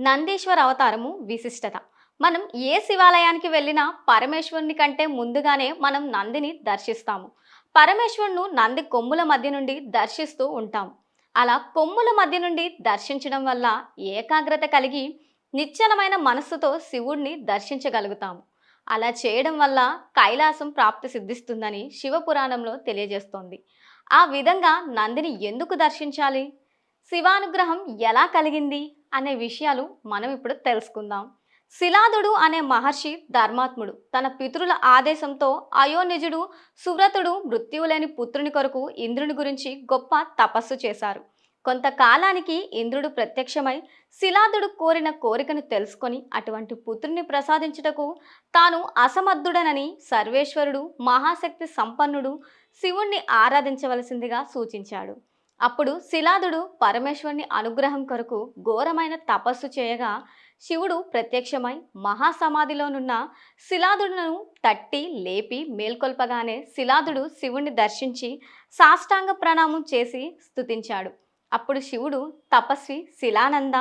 నందీశ్వర అవతారము విశిష్టత. మనం ఏ శివాలయానికి వెళ్ళినా పరమేశ్వరుని కంటే ముందుగానే మనం నందిని దర్శిస్తాము. పరమేశ్వరును నంది కొమ్ముల మధ్య నుండి దర్శిస్తూ ఉంటాం. అలా కొమ్ముల మధ్య నుండి దర్శించడం వల్ల ఏకాగ్రత కలిగి నిశ్చలమైన మనస్సుతో శివుణ్ణి దర్శించగలుగుతాము. అలా చేయడం వల్ల కైలాసం ప్రాప్తి సిద్ధిస్తుందని శివపురాణంలో తెలియజేస్తోంది. ఆ విధంగా నందిని ఎందుకు దర్శించాలి? శివానుగ్రహం ఎలా కలిగింది? అనే విషయాలు మనం ఇప్పుడు తెలుసుకుందాం. శిలాదుడు అనే మహర్షి ధర్మాత్ముడు తన పితృల ఆదేశంతో అయోనిజుడు సువ్రతుడు మృత్యువులేని పుత్రుని కొరకు ఇంద్రుని గురించి గొప్ప తపస్సు చేశారు. కొంతకాలానికి ఇంద్రుడు ప్రత్యక్షమై శిలాదుడు కోరిన కోరికను తెలుసుకొని అటువంటి పుత్రుని ప్రసాదించుటకు తాను అసమర్థుడనని సర్వేశ్వరుడు మహాశక్తి సంపన్నుడు శివుణ్ణి ఆరాధించవలసిందిగా సూచించాడు. అప్పుడు శిలాదుడు పరమేశ్వరుని అనుగ్రహం కొరకు ఘోరమైన తపస్సు చేయగా శివుడు ప్రత్యక్షమై మహాసమాధిలోనున్న శిలాదుడును తట్టి లేపి మేల్కొల్పగానే శిలాదుడు శివుణ్ణి దర్శించి సాష్టాంగ ప్రణామం చేసి స్తుతించాడు. అప్పుడు శివుడు తపస్వి శిలానంద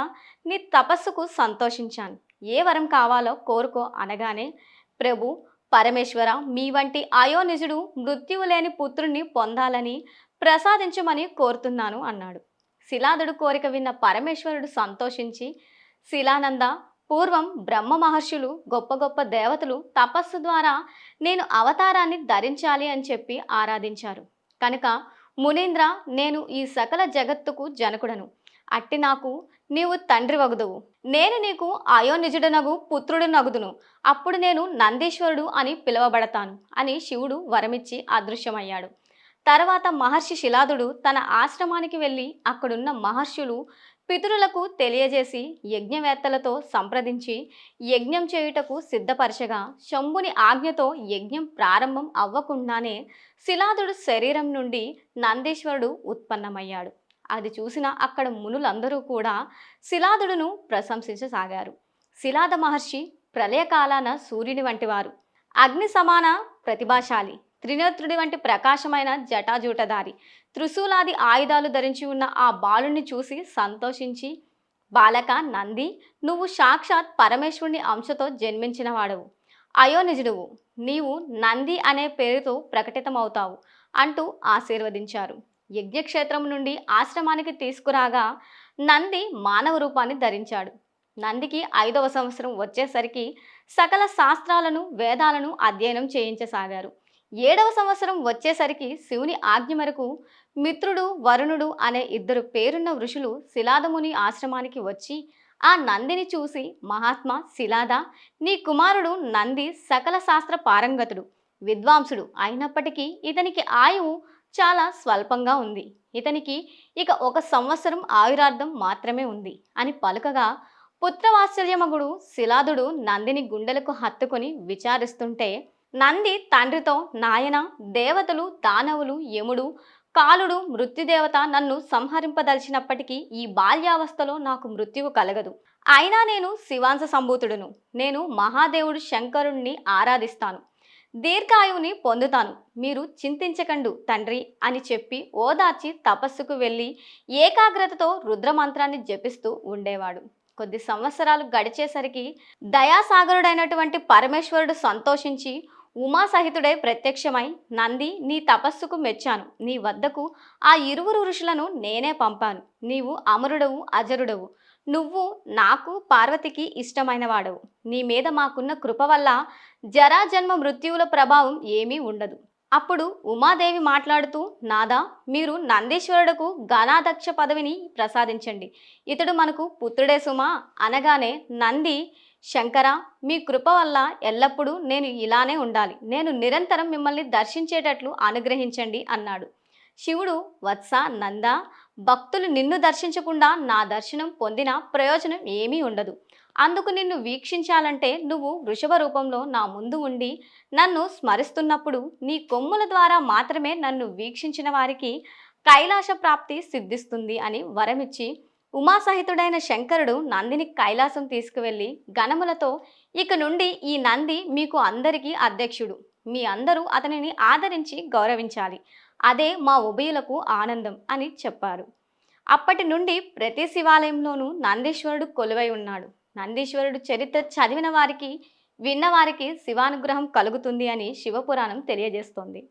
నీ తపస్సుకు సంతోషించాను. ఏ వరం కావాలో కోరుకో అనగానే ప్రభు పరమేశ్వర మీ వంటి అయోనిజుడు మృత్యువు లేని పుత్రుణ్ణి పొందాలని ప్రసాదించమని కోరుతున్నాను అన్నాడు. శిలాదుడు కోరిక విన్న పరమేశ్వరుడు సంతోషించి శిలానంద పూర్వం బ్రహ్మ మహర్షులు గొప్ప గొప్ప దేవతలు తపస్సు ద్వారా నేను అవతారాన్ని ధరించాలి అని చెప్పి ఆరాధించారు. కనుక మునీంద్ర నేను ఈ సకల జగత్తుకు జనకుడను. అట్టి నాకు నీవు తండ్రి వగుదువు. నేను నీకు అయోనిజుడనగు పుత్రుడు నగుదును అప్పుడు నేను నందీశ్వరుడు అని పిలువబడతాను అని శివుడు వరమిచ్చి అదృశ్యమయ్యాడు. తర్వాత మహర్షి శిలాదుడు తన ఆశ్రమానికి వెళ్ళి అక్కడున్న మహర్షులు పితరులకు తెలియజేసి యజ్ఞవేత్తలతో సంప్రదించి యజ్ఞం చేయుటకు సిద్ధపరచగా శంభుని ఆజ్ఞతో యజ్ఞం ప్రారంభం అవ్వకుండానే శిలాదుడు శరీరం నుండి నందీశ్వరుడు ఉత్పన్నమయ్యాడు. అది చూసిన అక్కడ మునులందరూ కూడా శిలాదుడును ప్రశంసించసాగారు. శిలాద మహర్షి ప్రళయకాలాన సూర్యుని వంటివారు. అగ్ని సమాన ప్రతిభాశాలి. త్రినేత్రుడి వంటి ప్రకాశమైన జటాజూటదారి త్రిశూలాది ఆయుధాలు ధరించి ఉన్న ఆ బాలుని చూసి సంతోషించి బాలక నంది నువ్వు సాక్షాత్ పరమేశ్వరుని అంశతో జన్మించినవాడవు. అయోనిజుడువు. నీవు నంది అనే పేరుతో ప్రకటితమవుతావు అంటూ ఆశీర్వదించారు. యజ్ఞక్షేత్రం నుండి ఆశ్రమానికి తీసుకురాగా నంది మానవ రూపాన్ని ధరించాడు. నందికి ఐదవ సంవత్సరం వచ్చేసరికి సకల శాస్త్రాలను వేదాలను అధ్యయనం చేయించసాగారు. ఏడవ సంవత్సరం వచ్చేసరికి శివుని ఆజ్ఞ మేరకు మిత్రుడు వరుణుడు అనే ఇద్దరు పేరున్న ఋషులు శిలాదముని ఆశ్రమానికి వచ్చి ఆ నందిని చూసి మహాత్మా శిలాద నీ కుమారుడు నంది సకల శాస్త్ర పారంగతుడు విద్వాంసుడు అయినప్పటికీ ఇతనికి ఆయువు చాలా స్వల్పంగా ఉంది. ఇతనికి ఇక ఒక సంవత్సరం ఆయురార్థం మాత్రమే ఉంది అని పలుకగా పుత్రవాత్సల్యమగుడు శిలాదుడు నందిని గుండెలకు హత్తుకొని విచారిస్తుంటే నంది తండ్రితో నాయన దేవతలు దానవులు యముడు కాలుడు మృత్యుదేవత నన్ను సంహరింపదలిచినప్పటికీ ఈ బాల్యావస్థలో నాకు మృత్యువు కలగదు. అయినా నేను శివాంశ సంభూతుడును. నేను మహాదేవుడు శంకరుణ్ణి ఆరాధిస్తాను. దీర్ఘాయువుని పొందుతాను. మీరు చింతించకండు తండ్రి అని చెప్పి ఓదార్చి తపస్సుకు వెళ్ళి ఏకాగ్రతతో రుద్రమంత్రాన్ని జపిస్తూ ఉండేవాడు. కొద్ది సంవత్సరాలు గడిచేసరికి దయాసాగరుడైనటువంటి పరమేశ్వరుడు సంతోషించి ఉమాసహితుడై ప్రత్యక్షమై నంది నీ తపస్సుకు మెచ్చాను. నీ వద్దకు ఆ ఇరువురు ఋషులను నేనే పంపాను. నీవు అమరుడవు అజరుడవు. నువ్వు నాకు పార్వతికి ఇష్టమైన వాడవు నీ మీద మాకున్న కృప వల్ల జరాజన్మ మృత్యువుల ప్రభావం ఏమీ ఉండదు. అప్పుడు ఉమాదేవి మాట్లాడుతూ నాదా మీరు నందీశ్వరుడుకు గణాధ్యక్ష పదవిని ప్రసాదించండి. ఇతడు మనకు పుత్రుడే సుమా. అనగానే నంది శంకర మీ కృప వల్ల ఎల్లప్పుడూ నేను ఇలానే ఉండాలి. నేను నిరంతరం మిమ్మల్ని దర్శించేటట్లు అనుగ్రహించండి అన్నాడు. శివుడు వత్స నంద భక్తులు నిన్ను దర్శించకుండా నా దర్శనం పొందిన ప్రయోజనం ఏమీ ఉండదు. అందుకు నిన్ను వీక్షించాలంటే నువ్వు వృషభ రూపంలో నా ముందు ఉండి నన్ను స్మరిస్తున్నప్పుడు నీ కొమ్ముల ద్వారా మాత్రమే నన్ను వీక్షించిన వారికి కైలాస ప్రాప్తి సిద్ధిస్తుంది అని వరమిచ్చి ఉమాసహితుడైన శంకరుడు నందిని కైలాసం తీసుకువెళ్ళి గణములతో ఇక నుండి ఈ నంది మీకు అందరికీ అధ్యక్షుడు. మీ అందరూ అతనిని ఆదరించి గౌరవించాలి. అదే మా ఉభయులకు ఆనందం అని చెప్పారు. అప్పటి నుండి ప్రతి శివాలయంలోనూ నందీశ్వరుడు కొలువై ఉన్నాడు. నందీశ్వరుడు చరిత్ర చదివిన వారికి విన్నవారికి శివానుగ్రహం కలుగుతుంది అని శివపురాణం తెలియజేస్తోంది.